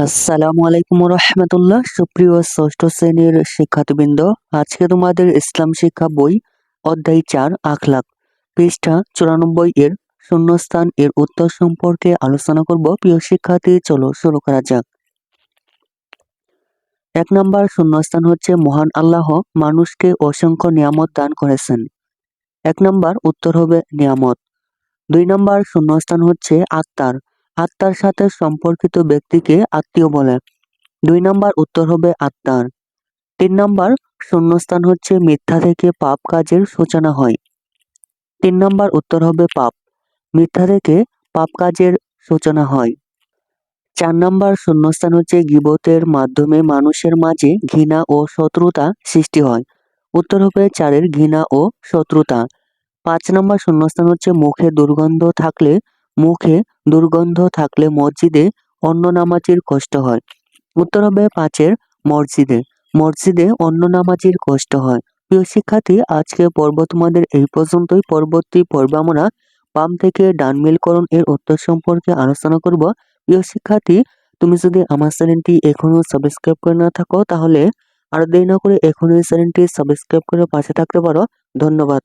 আসসালামু আলাইকুম রহমতুল্লাহ সুপ্রিয় ষষ্ঠ শ্রেণির শিক্ষার্থীবৃন্দ, আজকে তোমাদের ইসলাম শিক্ষা বই, অধ্যায় চার, আখলাক। পৃষ্ঠা চুরানব্বই এর শূন্যস্থান এর উত্তর সম্পর্কে আলোচনা করব। প্রিয় শিক্ষার্থী, চলো শুরু করা যাক। এক নম্বর শূন্যস্থান হচ্ছে, মহান আল্লাহ মানুষকে অসংখ্য নিয়ামত দান করেছেন। এক নম্বর উত্তর হবে নিয়ামত। দুই নম্বর শূন্যস্থান হচ্ছে, আত্মার। আত্মার সাথে সম্পর্কিত ব্যক্তিকে আত্মীয় বলে। দুই নম্বর উত্তর হবে আত্মার। তিন নম্বর, শূন্যস্থান হচ্ছে মিথ্যা থেকে পাপ কাজের সূচনা হয়। তিন নম্বর উত্তর হবে পাপ। মিথ্যা থেকে পাপ কাজের সূচনা হয়। চার নম্বর, শূন্যস্থান হচ্ছে গিবতের মাধ্যমে মানুষের মাঝে ঘৃণা ও শত্রুতা সৃষ্টি হয়। উত্তর হবে চারের ঘৃণা ও শত্রুতা। পাঁচ নম্বর, শূন্যস্থান হচ্ছে মুখে দুর্গন্ধ থাকলে মুখে দুর্গন্ধ থাকলে মসজিদে অন্য নামাজির কষ্ট হয়। উত্তর হবে পাঁচের মসজিদে। মসজিদে অন্য নামাজির কষ্ট হয়। প্রিয় শিক্ষার্থী আজকে পর্ব তোমাদের এই পর্যন্তই। পরবর্তী পর্বে আমরা বাম থেকে ডান মিলকরণ এর উত্তর সম্পর্কে আলোচনা করব। প্রিয় শিক্ষার্থী, তুমি যদি আমার চ্যানেলটি এখনও সাবস্ক্রাইব করে না থাকো, তাহলে আর দেরি না করে এখনই চ্যানেলটি সাবস্ক্রাইব করে পাশে থাকতে পারো। ধন্যবাদ।